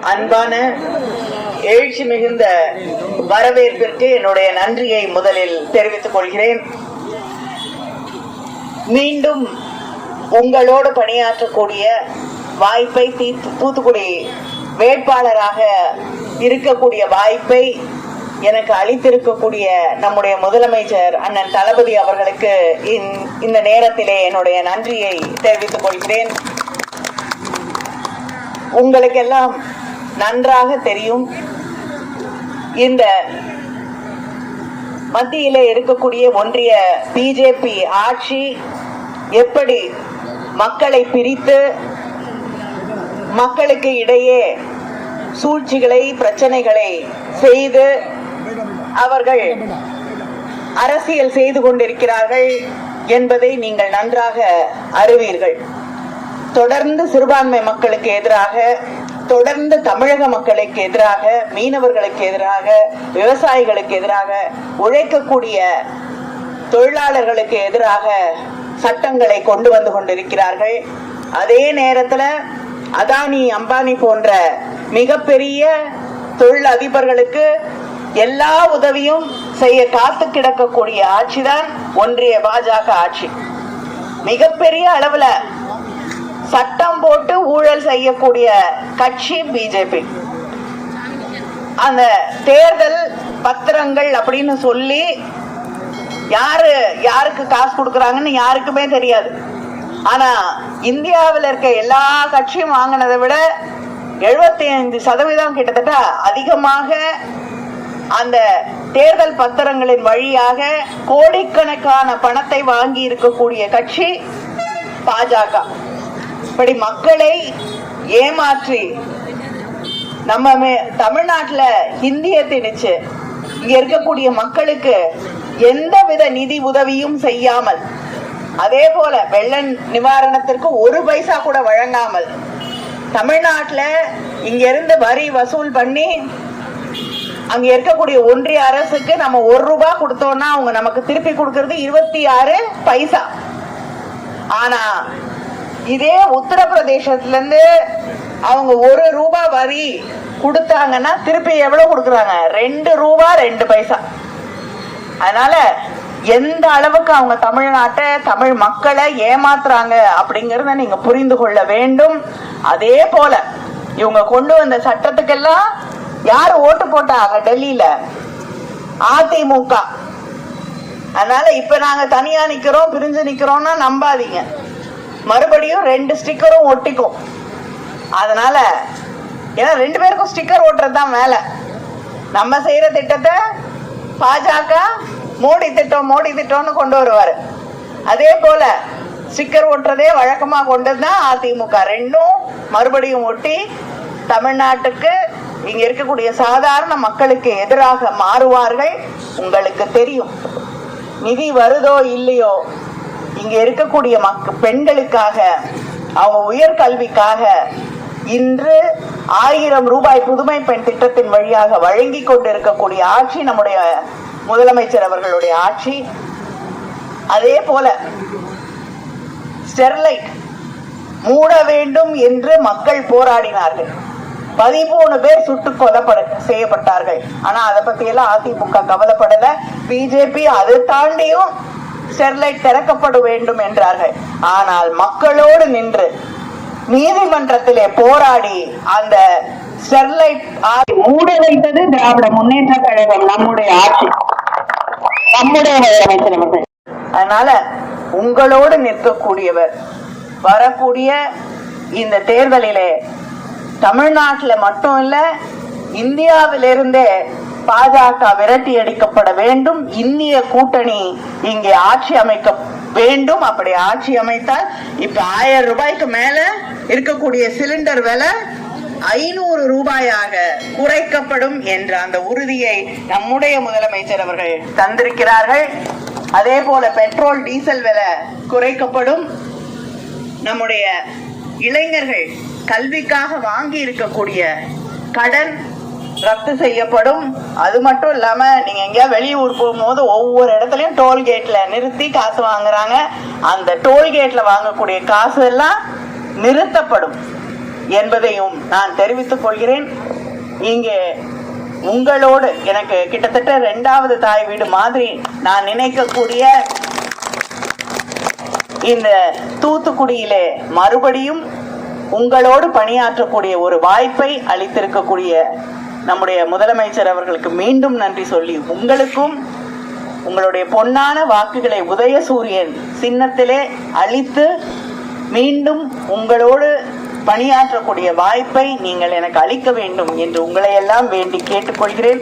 அன்பான எழுச்சி மிகுந்த வரவேற்பிற்கு என்னுடைய நன்றியை முதலில் தெரிவித்துக் கொள்கிறேன். மீண்டும் உங்களோடு பணியாற்றக்கூடிய வாய்ப்பை தீ- தூத்துக்குடி வேட்பாளராக இருக்கக்கூடிய வாய்ப்பை எனக்கு அளித்திருக்கக்கூடிய நம்முடைய முதலமைச்சர் அண்ணன் தளபதி அவர்களுக்கு இந்த- இந்த நேரத்திலே என்னுடைய நன்றியை தெரிவித்துக் கொள்கிறேன். உங்களுக்கெல்லாம் நன்றாக தெரியும். இந்த மத்தியில இருக்கக்கூடிய ஒன்றிய பிஜேபி ஆட்சி எப்படி மக்களை பிரித்து மக்களுக்கு இடையே சூழ்ச்சிகளை பிரச்சனைகளை செய்து அவர்கள் அரசியல் செய்து கொண்டிருக்கிறார்கள் என்பதை நீங்கள் நன்றாக அறிவீர்கள். தொடர்ந்து சிறுபான்மை மக்களுக்கு எதிராக தொடர்ந்து தமிழக மக்களுக்கு எதிராக மீனவர்களுக்கு எதிராக விவசாயிகளுக்கு எதிராக உழைக்கக்கூடிய தொழிலாளர்களுக்கு எதிராக சட்டங்களை கொண்டு வந்து கொண்டிருக்கிறார்கள். அதே நேரத்துல அதானி அம்பானி போன்ற மிகப்பெரிய தொழில் அதிபர்களுக்கு எல்லா உதவியும் செய்ய காத்து கிடக்கக்கூடிய ஆட்சிதான் ஒன்றிய பாஜக ஆட்சி. மிகப்பெரிய அளவுல சட்டம் போட்டு ஊழல் செய்யக்கூடிய கட்சி பிஜேபி. அந்த தேர்தல் பத்திரங்கள் அப்படின்னு சொல்லி யாரு யாருக்கு காசு கொடுக்கறாங்கன்னு யாருக்குமே தெரியாது. ஆனா இந்தியாவில் இருக்க எல்லா கட்சியும் வாங்கினதை விட எழுபத்தி ஐந்து சதவீதம் கிட்டத்தட்ட அதிகமாக அந்த தேர்தல் பத்திரங்களின் வழியாக கோடிக்கணக்கான பணத்தை வாங்கி இருக்கக்கூடிய கட்சி பாஜக. இப்படி மக்களை ஏமாற்றி நம்ம மே- தமிழ்நாட்டுல ஹிந்திய திணிச்சு இங்க இருக்கக்கூடிய மக்களுக்கு எந்தவித நிதி உதவியும் செய்யாமல் அதே போல வெள்ள நிவாரணத்திற்கு ஒரு பைசா கூட வழங்காமல் தமிழ்நாட்டுல இங்க இருந்து வரி வசூல் பண்ணி அங்க இருக்கக்கூடிய ஒன்றிய அரசுக்கு நம்ம ஒரு ரூபாய் கொடுத்தோம்னா அவங்க நமக்கு திருப்பி கொடுக்கறது இருபத்தி ஆறு பைசா. ஆனா இதே உத்தரப்பிரதேசத்துலேருந்து அவங்க ஒரு ரூபாய் வரி கொடுத்தாங்கன்னா திருப்பி எவ்வளவு கொடுக்குறாங்க? ரெண்டு ரூபா ரெண்டு பைசா. அதனால எந்த அளவுக்கு அவங்க தமிழ்நாட்டை தமிழ் மக்களை ஏமாத்துறாங்க அப்படிங்கறத நீங்க புரிந்து கொள்ள வேண்டும். அதே போல இவங்க கொண்டு வந்த சட்டத்துக்கெல்லாம் யார் ஓட்டு போட்டாங்க டெல்லியில? அதிமுக. அதனால இப்ப நாங்க தனியா நிக்கிறோம் பிரிஞ்சு நிக்கிறோம்னா நம்பாதீங்க. மறுபடியும் ரெண்டு ஸ்டிக்கரும் ஒட்டிக்கும். அதனால ஏன்னா ரெண்டு பேருக்கும் ஸ்டிக்கர் ஓட்டுறது தான் வேலை. நம்ம செய்யற திட்டத்தை பாஜக மோடி திட்டம் மோடி திட்டம்னு கொண்டு வருவார். அதே போல ஸ்டிக்கர் ஓட்டுறதே வழக்கமாக கொண்டது தான் அதிமுக. ரெண்டும் மறுபடியும் ஒட்டி தமிழ்நாட்டுக்கு இங்கே இருக்கக்கூடிய சாதாரண மக்களுக்கு எதிராக மாறுவார்கள். உங்களுக்கு தெரியும். நிதி வருதோ இல்லையோ இங்க இருக்கக்கூடிய மக்க பெண்களுக்காக அவங்க உயர்கல்விக்காக இன்று ஆயிரம் ரூபாய் புதுமை பெண் திட்டத்தின் வழியாக வழங்கி கொண்டிருக்கக்கூடிய ஆட்சி நம்முடைய முதலமைச்சர் அவர்களுடைய ஆட்சி. அதே போல ஸ்டெர்லைட் மூட வேண்டும் என்று மக்கள் போராடினார்கள். பதிமூணு பேர் சுட்டு கொல்லப்பட செய்யப்பட்டார்கள். ஆனா அதை பத்தி எல்லாம் அதிமுக கவலைப்படல. பிஜேபி அதை தாண்டியும் ஸ்டெர்லைட் திறக்கப்பட வேண்டும் என்றார்கள். ஆனால் மக்களோடு நின்று நீதிமன்றத்திலே போராடி அந்த ஸ்டெர்லைட் மூட வைத்தது திராவிட முன்னேற்ற கழகம் நம்முடைய ஆட்சி. நம்முடைய முதலமைச்சர் அவர்கள். அதனால உங்களோடு நிற்கக்கூடியவர் வரக்கூடிய இந்த தேர்தலிலே தமிழ்நாட்டுல மட்டும் இல்ல இந்தியாவிலிருந்தே பாஜக விரட்டி அடிக்கப்பட வேண்டும். இந்திய கூட்டணி இங்கே ஆட்சி அமைக்க வேண்டும். அப்படி ஆட்சி அமைத்தால் இப்ப ஆயிரம் ரூபாய்க்கு மேல இருக்கக்கூடிய சிலிண்டர் விலை ஐநூறு ரூபாயாக குறைக்கப்படும் என்ற அந்த உறுதியை நம்முடைய முதலமைச்சர் அவர்கள் தந்திருக்கிறார்கள். அதே போல பெட்ரோல் டீசல் விலை குறைக்கப்படும். நம்முடைய இளைஞர்கள் கல்விக்காக வாங்கி இருக்கக்கூடிய கடன் ரத்து செய்யப்படும். அது மட்டும் இல்லாம நீங்க எங்கேயா வெளியூர் போகும்போது ஒவ்வொரு இடத்துலயும் டோல்கேட்ல நிறுத்தி காசு வாங்குறாங்க. அந்த டோல்கேட்ல வாங்கக்கூடிய காசு எல்லாம் நிறுத்தப்படும் என்பதையும் நான் தெரிவித்துக் கொள்கிறேன். இங்கே உங்களோடு எனக்கு கிட்டத்தட்ட ரெண்டாவது தாய் வீடு மாதிரி நான் நினைக்கக்கூடிய இந்த தூத்துக்குடியிலே மறுபடியும் உங்களோடு பணியாற்றக்கூடிய ஒரு வாய்ப்பை அளித்திருக்கக்கூடிய நம்முடைய முதலமைச்சர் அவர்களுக்கு மீண்டும் நன்றி சொல்லி உங்களுக்கும் உங்களுடைய பொன்னான வாக்குகளை உதயசூரியன் சின்னத்திலே அளித்து மீண்டும் உங்களோடு பணியாற்றக்கூடிய வாய்ப்பை நீங்கள் எனக்கு அளிக்க வேண்டும் என்று உங்களையெல்லாம் வேண்டி கேட்டுக்கொள்கிறேன்.